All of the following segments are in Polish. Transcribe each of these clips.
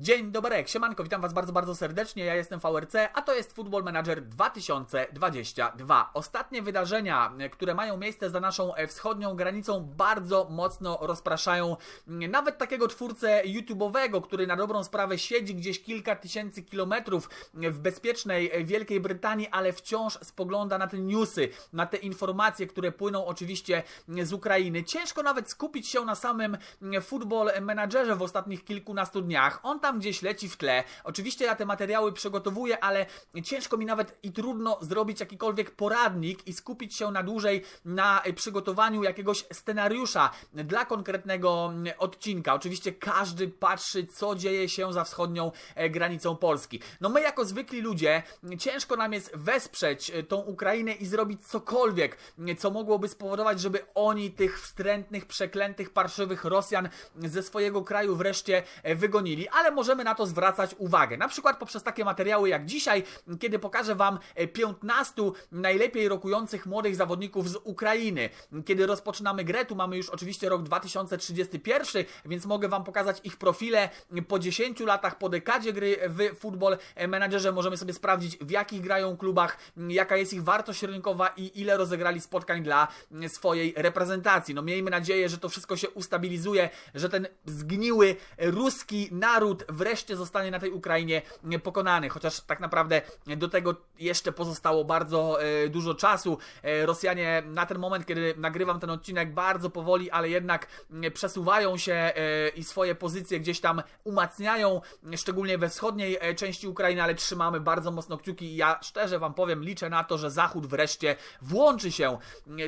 Dzień dobry, siemanko, witam Was bardzo, bardzo serdecznie, ja jestem VRC, a to jest Football Manager 2022. Ostatnie wydarzenia, które mają miejsce za naszą e, wschodnią granicą bardzo mocno rozpraszają mm, nawet takiego twórcę YouTube'owego, który na dobrą sprawę siedzi gdzieś kilka tysięcy kilometrów w bezpiecznej e, Wielkiej Brytanii, ale wciąż spogląda na te newsy, na te informacje, które płyną oczywiście mm, z Ukrainy. Ciężko nawet skupić się na samym mm, Football Managerze w ostatnich kilkunastu dniach. On tam tam gdzieś leci w tle. Oczywiście ja te materiały przygotowuję, ale ciężko mi nawet i trudno zrobić jakikolwiek poradnik i skupić się na dłużej na przygotowaniu jakiegoś scenariusza dla konkretnego odcinka. Oczywiście każdy patrzy, co dzieje się za wschodnią e, granicą Polski. No my jako zwykli ludzie, ciężko nam jest wesprzeć e, tą Ukrainę i zrobić cokolwiek, co mogłoby spowodować, żeby oni tych wstrętnych, przeklętych, parszywych Rosjan ze swojego kraju wreszcie e, wygonili, ale możemy na to zwracać uwagę. Na przykład poprzez takie materiały jak dzisiaj, kiedy pokażę Wam 15 e, najlepiej rokujących młodych zawodników z Ukrainy. Kiedy rozpoczynamy grę, tu mamy już oczywiście rok 2031, więc mogę Wam pokazać ich profile po 10 latach, po dekadzie gry w Football Managerze. Możemy sobie sprawdzić, w jakich grają klubach, jaka jest ich wartość rynkowa i ile rozegrali spotkań dla swojej reprezentacji. No miejmy nadzieję, że to wszystko się ustabilizuje, że ten zgniły ruski naród wreszcie zostanie na tej Ukrainie pokonany, chociaż tak naprawdę do tego jeszcze pozostało bardzo e, dużo czasu. E, Rosjanie na ten moment, kiedy nagrywam ten odcinek, bardzo powoli, ale jednak przesuwają się e, i swoje pozycje gdzieś tam umacniają, szczególnie we wschodniej części Ukrainy, ale trzymamy bardzo mocno kciuki. I ja szczerze Wam powiem, liczę na to, że Zachód wreszcie włączy się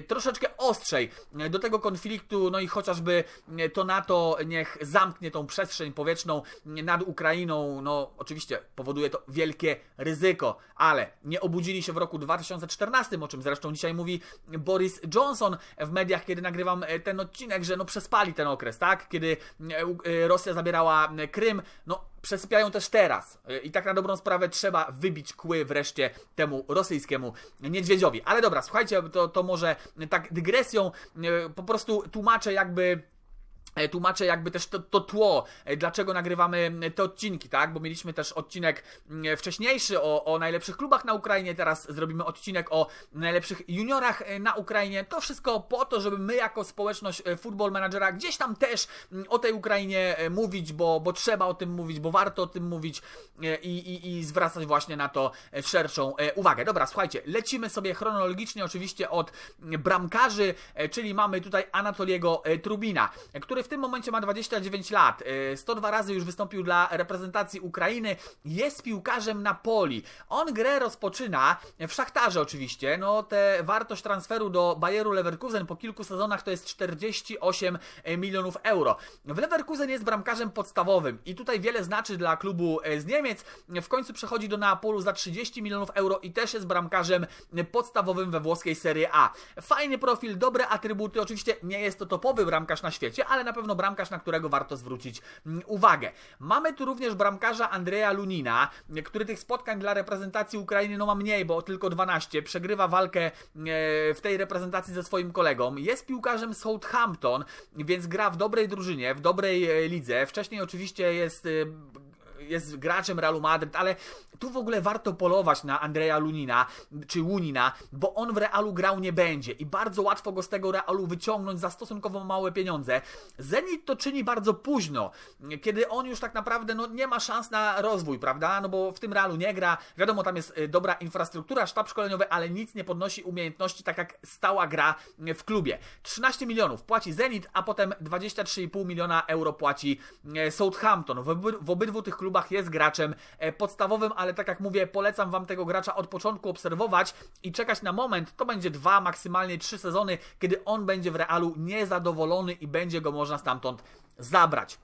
troszeczkę ostrzej do tego konfliktu, no i chociażby to NATO niech zamknie tą przestrzeń powietrzną nad Ukrainą, no oczywiście powoduje to wielkie ryzyko, ale nie obudzili się w roku 2014, o czym zresztą dzisiaj mówi Boris Johnson w mediach, kiedy nagrywam e, ten odcinek, że no przespali ten okres, tak? Kiedy e, e, Rosja zabierała Krym, no przesypiają też teraz. I tak na dobrą sprawę trzeba wybić kły wreszcie temu rosyjskiemu niedźwiedziowi. Ale dobra, słuchajcie, to, to może tak dygresją po prostu tłumaczę jakby tłumaczę jakby też to, to, tło, e, dlaczego nagrywamy te odcinki, tak? Bo mieliśmy też odcinek wcześniejszy o, o najlepszych klubach na Ukrainie, teraz zrobimy odcinek o najlepszych juniorach e, na Ukrainie. To wszystko po to, żeby my jako społeczność Football Managera gdzieś tam też o tej Ukrainie mówić, bo, bo trzeba o tym mówić, bo warto o tym mówić i, i, i zwracać właśnie na to szerszą uwagę. Dobra, słuchajcie, lecimy sobie chronologicznie oczywiście od bramkarzy, czyli mamy tutaj Anatoliego Trubina, który w tym momencie ma 29 lat. 102 y, razy już wystąpił dla reprezentacji Ukrainy. Jest piłkarzem Napoli. On grę rozpoczyna w Szachtarze oczywiście. No, te wartość transferu do Bayeru Leverkusen po kilku sezonach to jest 48 milionów euro. W Leverkusen jest bramkarzem podstawowym i tutaj wiele znaczy dla klubu e, z Niemiec. W końcu przechodzi do Neapolu za 30 milionów euro i też jest bramkarzem podstawowym we włoskiej Serie A. Fajny profil, dobre atrybuty. Oczywiście nie jest to topowy bramkarz na świecie, ale na na pewno bramkarz, na którego warto zwrócić mm, uwagę. Mamy tu również bramkarza Andrea Lunina, który tych spotkań dla reprezentacji Ukrainy no ma mniej, bo tylko 12. Przegrywa walkę e, w tej reprezentacji ze swoim kolegą. Jest piłkarzem Southampton, więc gra w dobrej drużynie, w dobrej e, lidze. Wcześniej oczywiście jest e, jest graczem Realu Madryt, ale tu w ogóle warto polować na Andrea Lunina, czy Lunina, bo on w Realu grał nie będzie i bardzo łatwo go z tego Realu wyciągnąć za stosunkowo małe pieniądze. Zenit to czyni bardzo późno, kiedy on już tak naprawdę no, nie ma szans na rozwój, prawda? No bo w tym Realu nie gra, wiadomo, tam jest y, dobra infrastruktura, sztab szkoleniowy, ale nic nie podnosi umiejętności, tak jak stała gra w klubie. 13 milionów płaci Zenit, a potem 23,5 miliona euro płaci y, Southampton. W obydwu tych klubach jest graczem y, podstawowym, ale tak jak mówię, polecam Wam tego gracza od początku obserwować i czekać na moment, to będzie dwa, maksymalnie trzy sezony, kiedy on będzie w Realu niezadowolony i będzie go można stamtąd zabrać.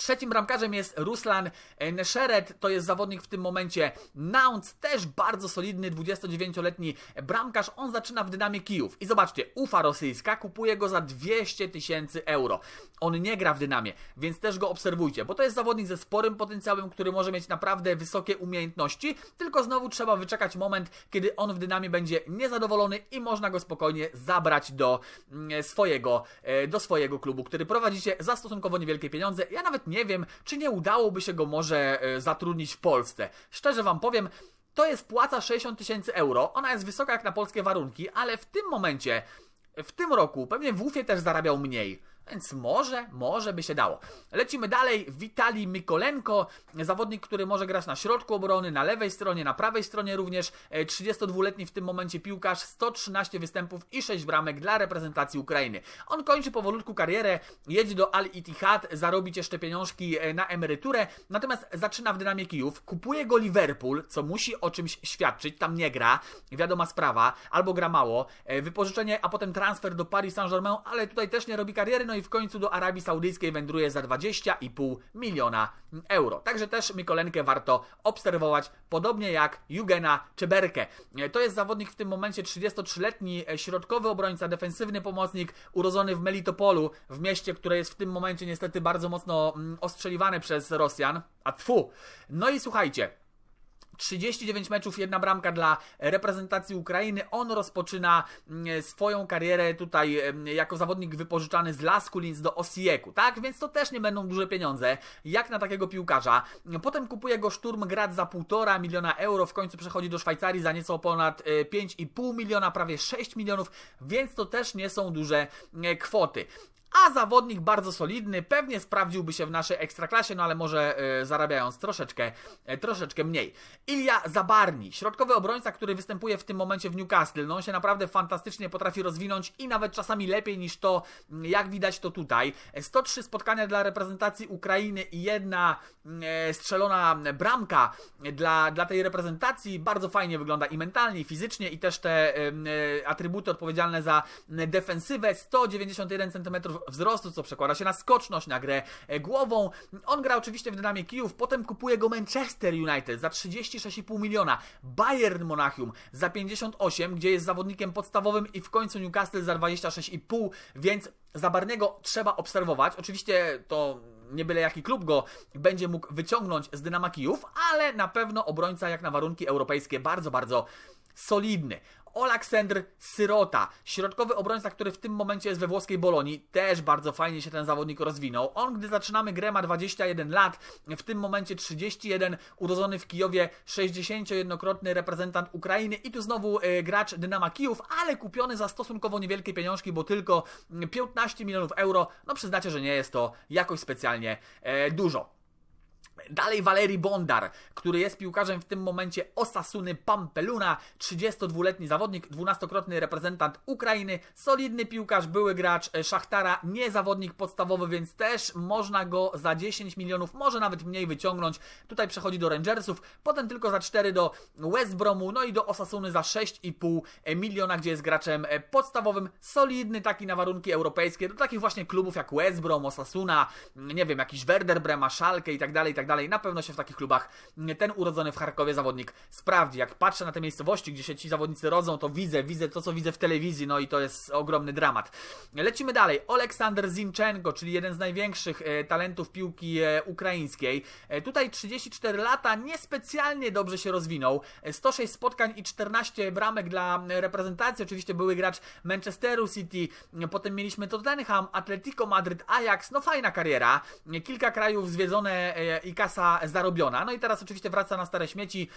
Trzecim bramkarzem jest Ruslan Neszeret, to jest zawodnik w tym momencie Nauns, też bardzo solidny 29-letni bramkarz. On zaczyna w Dynamie Kijów. I zobaczcie, UFA rosyjska kupuje go za 200 tysięcy euro. On nie gra w Dynamie, więc też go obserwujcie, bo to jest zawodnik ze sporym potencjałem, który może mieć naprawdę wysokie umiejętności, tylko znowu trzeba wyczekać moment, kiedy on w Dynamie będzie niezadowolony i można go spokojnie zabrać do mm, swojego, e, do swojego klubu, który prowadzicie za stosunkowo niewielkie pieniądze. Ja nawet nie wiem, czy nie udałoby się go może e, zatrudnić w Polsce. Szczerze wam powiem, to jest płaca 60 tysięcy euro. Ona jest wysoka jak na polskie warunki, ale w tym momencie, w tym roku, pewnie w UFie też zarabiał mniej. Więc może, może by się dało. Lecimy dalej. Witali Mykolenko, zawodnik, który może grać na środku obrony, na lewej stronie, na prawej stronie również. 32-letni w tym momencie piłkarz, 113 występów i 6 bramek dla reprezentacji Ukrainy. On kończy powolutku karierę, jedzie do Al Ittihad, zarobić jeszcze pieniążki e, na emeryturę, natomiast zaczyna w Dynamie Kijów, kupuje go Liverpool, co musi o czymś świadczyć, tam nie gra, wiadoma sprawa, albo gra mało, e, wypożyczenie, a potem transfer do Paris Saint-Germain, ale tutaj też nie robi kariery, no i w końcu do Arabii Saudyjskiej wędruje za 20,5 miliona euro. Także też Mikolenkę warto obserwować, podobnie jak Jugena Czeberkę. To jest zawodnik w tym momencie 33-letni środkowy obrońca, defensywny pomocnik, urodzony w Melitopolu, w mieście, które jest w tym momencie niestety bardzo mocno mm, ostrzeliwane przez Rosjan. A tfu! No i słuchajcie, 39 meczów, jedna bramka dla reprezentacji Ukrainy. On rozpoczyna mm, swoją karierę tutaj mm, jako zawodnik wypożyczany z Laskulins do Osieku, tak? Więc to też nie będą duże pieniądze, jak na takiego piłkarza. Potem kupuje go Szturm Grad za 1,5 miliona euro, w końcu przechodzi do Szwajcarii za nieco ponad 5,5 e, miliona, prawie 6 milionów, więc to też nie są duże e, kwoty a zawodnik bardzo solidny, pewnie sprawdziłby się w naszej ekstraklasie, no ale może e, zarabiając troszeczkę, e, troszeczkę mniej. Ilja Zabarni, środkowy obrońca, który występuje w tym momencie w Newcastle, no on się naprawdę fantastycznie potrafi rozwinąć i nawet czasami lepiej niż to, jak widać to tutaj. 103 spotkania dla reprezentacji Ukrainy i jedna e, strzelona bramka dla, dla tej reprezentacji. Bardzo fajnie wygląda i mentalnie, i fizycznie, i też te atrybuty odpowiedzialne za defensywę. 191 cm wzrostu, co przekłada się na skoczność, na grę e, głową. On gra oczywiście w Dynamie Kijów, potem kupuje go Manchester United za 36,5 miliona, Bayern Monachium za 58, gdzie jest zawodnikiem podstawowym i w końcu Newcastle za 26,5, więc Zabarniego trzeba obserwować. Oczywiście to nie byle jaki klub go będzie mógł wyciągnąć z Dynama Kijów, ale na pewno obrońca jak na warunki europejskie bardzo, bardzo solidny. Oleksandr Syrota, środkowy obrońca, który w tym momencie jest we włoskiej Bolonii, też bardzo fajnie się ten zawodnik rozwinął. On, gdy zaczynamy grę, ma 21 lat, w tym momencie 31, urodzony w Kijowie, 61-krotny reprezentant Ukrainy i tu znowu y, gracz Dynama Kijów, ale kupiony za stosunkowo niewielkie pieniążki, bo tylko 15 milionów euro. No przyznacie, że nie jest to jakoś specjalnie e, dużo. Dalej Walerii Bondar, który jest piłkarzem w tym momencie Osasuny Pampeluna, 32-letni zawodnik, 12-krotny reprezentant Ukrainy, solidny piłkarz, były gracz Szachtara, nie zawodnik podstawowy, więc też można go za 10 milionów, może nawet mniej wyciągnąć. Tutaj przechodzi do Rangersów, potem tylko za 4 do West Bromu, no i do Osasuny za 6,5 miliona, gdzie jest graczem podstawowym, solidny taki na warunki europejskie, do takich właśnie klubów jak West Brom, Osasuna, nie wiem, jakiś Werder Brema, Schalke i tak dalej, i tak dalej. Na pewno się w takich klubach ten urodzony w Charkowie zawodnik sprawdzi. Jak patrzę na te miejscowości, gdzie się ci zawodnicy rodzą, to widzę, widzę to, co widzę w telewizji, no i to jest ogromny dramat. Lecimy dalej. Oleksander Zinchenko, czyli jeden z największych e, talentów piłki e, ukraińskiej. E, tutaj 34 lata, niespecjalnie dobrze się rozwinął. 106 spotkań i 14 bramek dla reprezentacji. Oczywiście były gracz Manchesteru City, potem mieliśmy Tottenham, Atletico Madryt, Ajax. No fajna kariera. Kilka krajów zwiedzone i kasa zarobiona. No i teraz oczywiście wraca na stare śmieci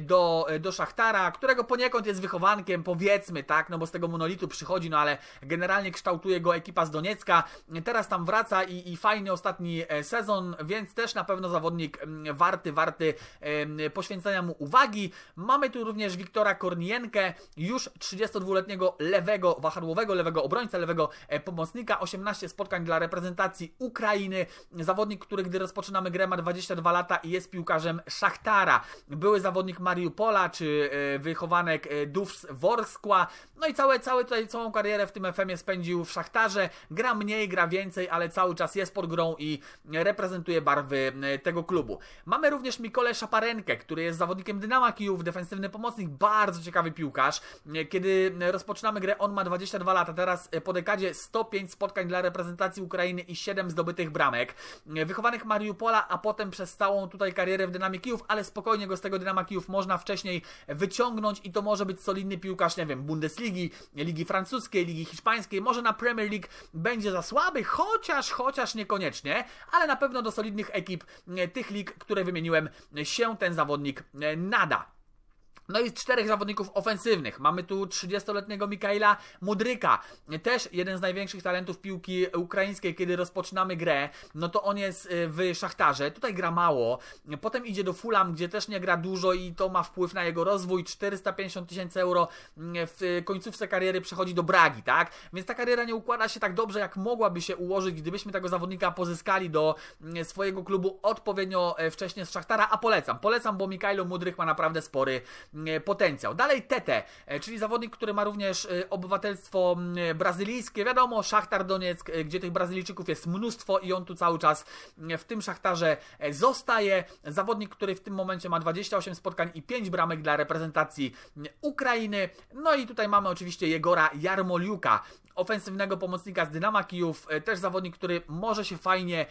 do, do Szachtara, którego poniekąd jest wychowankiem, powiedzmy, tak, no bo z tego monolitu przychodzi, no ale generalnie kształtuje go ekipa z Doniecka. Teraz tam wraca i, i fajny ostatni e, sezon, więc też na pewno zawodnik mm, warty, warty poświęcenia mu uwagi. Mamy tu również Wiktora Kornienkę, już 32-letniego lewego, wahadłowego, lewego obrońca, lewego e, pomocnika, 18 spotkań dla reprezentacji Ukrainy. Zawodnik, który gdy rozpoczynamy grę ma 20 22 lata i jest piłkarzem Szachtara. Były zawodnik Mariupola, czy e, wychowanek e, Dufs Worskła. No i całe, całe tutaj, całą karierę w tym FM-ie spędził w Szachtarze. Gra mniej, gra więcej, ale cały czas jest pod grą i reprezentuje barwy e, tego klubu. Mamy również Mikole Szaparenkę, który jest zawodnikiem Dynama Kijów, defensywny pomocnik, bardzo ciekawy piłkarz. Kiedy rozpoczynamy grę, on ma 22 lata, teraz po dekadzie 105 spotkań dla reprezentacji Ukrainy i 7 zdobytych bramek. Wychowanych Mariupola, a potem przez całą tutaj karierę w Dynamie Kijów, ale spokojnie go z tego Dynama Kijów można wcześniej wyciągnąć i to może być solidny piłkarz, nie wiem, Bundesligi, Ligi Francuskiej, Ligi Hiszpańskiej, może na Premier League będzie za słaby, chociaż, chociaż niekoniecznie, ale na pewno do solidnych ekip e, tych lig, które wymieniłem, się ten zawodnik e, nada. No i czterech zawodników ofensywnych. Mamy tu 30-letniego Mikaela Mudryka, też jeden z największych talentów piłki ukraińskiej, kiedy rozpoczynamy grę, no to on jest y, w Szachtarze, tutaj gra mało, potem idzie do Fulham, gdzie też nie gra dużo i to ma wpływ na jego rozwój, 450 tysięcy euro mm, w końcówce kariery przechodzi do Bragi, tak? Więc ta kariera nie układa się tak dobrze, jak mogłaby się ułożyć, gdybyśmy tego zawodnika pozyskali do mm, swojego klubu odpowiednio e, wcześnie z Szachtara, a polecam, polecam, bo Mikaelo Mudryk ma naprawdę spory potencjał. Dalej Tete, e, czyli zawodnik, który ma również e, obywatelstwo brazylijskie. Wiadomo, Szachtar Donieck, gdzie tych Brazylijczyków jest mnóstwo i on tu cały czas w tym Szachtarze zostaje. Zawodnik, który w tym momencie ma 28 spotkań i 5 bramek dla reprezentacji Ukrainy. No i tutaj mamy oczywiście Jegora Jarmoliuka, ofensywnego pomocnika z Dynama Kijów, też zawodnik, który może się fajnie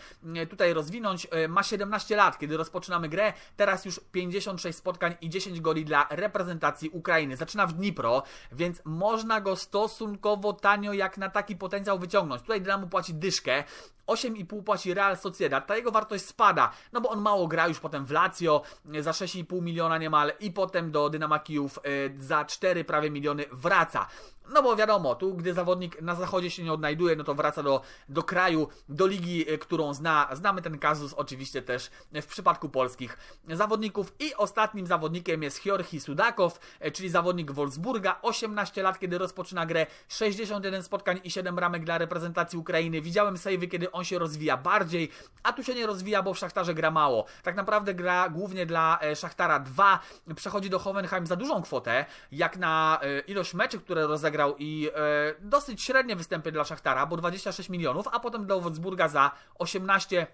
tutaj rozwinąć. Ma 17 lat, kiedy rozpoczynamy grę, teraz już 56 spotkań i 10 goli dla reprezentacji Ukrainy. Zaczyna w Dnipro, więc można go stosunkowo tanio jak na taki potencjał wyciągnąć. Tutaj Dynamo płaci dyszkę, 8,5 płaci Real Sociedad, ta jego wartość spada, no bo on mało gra już potem w Lazio za 6,5 miliona niemal i potem do Dynama Kijów e, za 4 prawie miliony wraca. No bo wiadomo, tu gdy zawodnik na zachodzie się nie odnajduje, no to wraca do, do kraju, do ligi, e, którą zna. Znamy ten kazus oczywiście też w przypadku polskich zawodników. I ostatnim zawodnikiem jest Hjorhi Sudakow, e, czyli zawodnik Wolfsburga. 18 lat, kiedy rozpoczyna grę, 61 spotkań i 7 ramek dla reprezentacji Ukrainy. Widziałem savey, kiedy on się rozwija bardziej, a tu się nie rozwija, bo w Szachtarze gra mało. Tak naprawdę gra głównie dla e, Szachtara 2, przechodzi do Hoffenheim za dużą kwotę, jak na ilość meczy, które rozegrał i e, dosyć średnie występy dla Szachtara, bo 26 milionów, a potem do Wolfsburga za 18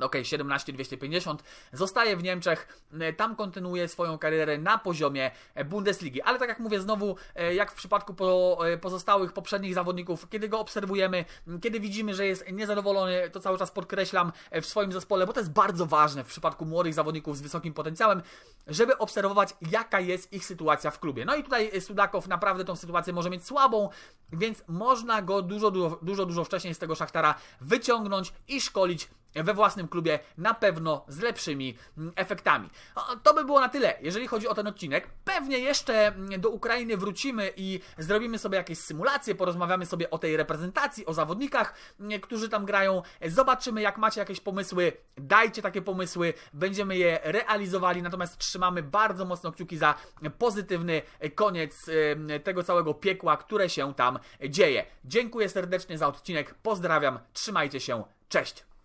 ok, 17 250, zostaje w Niemczech, e, tam kontynuuje swoją karierę na poziomie e, Bundesligi. Ale tak jak mówię, znowu, e, jak w przypadku po, pozostałych poprzednich zawodników, kiedy go obserwujemy, kiedy widzimy, że jest niezadowolony, to cały czas podkreślam w swoim zespole, bo to jest bardzo ważne w przypadku młodych zawodników z wysokim potencjałem, żeby obserwować, jaka jest ich sytuacja w klubie. No i tutaj Sudakow naprawdę tą sytuację może mieć słabą, więc można go dużo, dużo, dużo, dużo wcześniej z tego Szachtara wyciągnąć i szkolić we własnym klubie na pewno z lepszymi mm, efektami. To by było na tyle, jeżeli chodzi o ten odcinek. Pewnie jeszcze mm, do Ukrainy wrócimy i zrobimy sobie jakieś symulacje, porozmawiamy sobie o tej reprezentacji, o zawodnikach, mm, którzy tam grają. Zobaczymy, jak macie jakieś pomysły, dajcie takie pomysły, będziemy je realizowali, natomiast trzymamy bardzo mocno kciuki za pozytywny koniec tego całego piekła, które się tam dzieje. Dziękuję serdecznie za odcinek, pozdrawiam, trzymajcie się, cześć!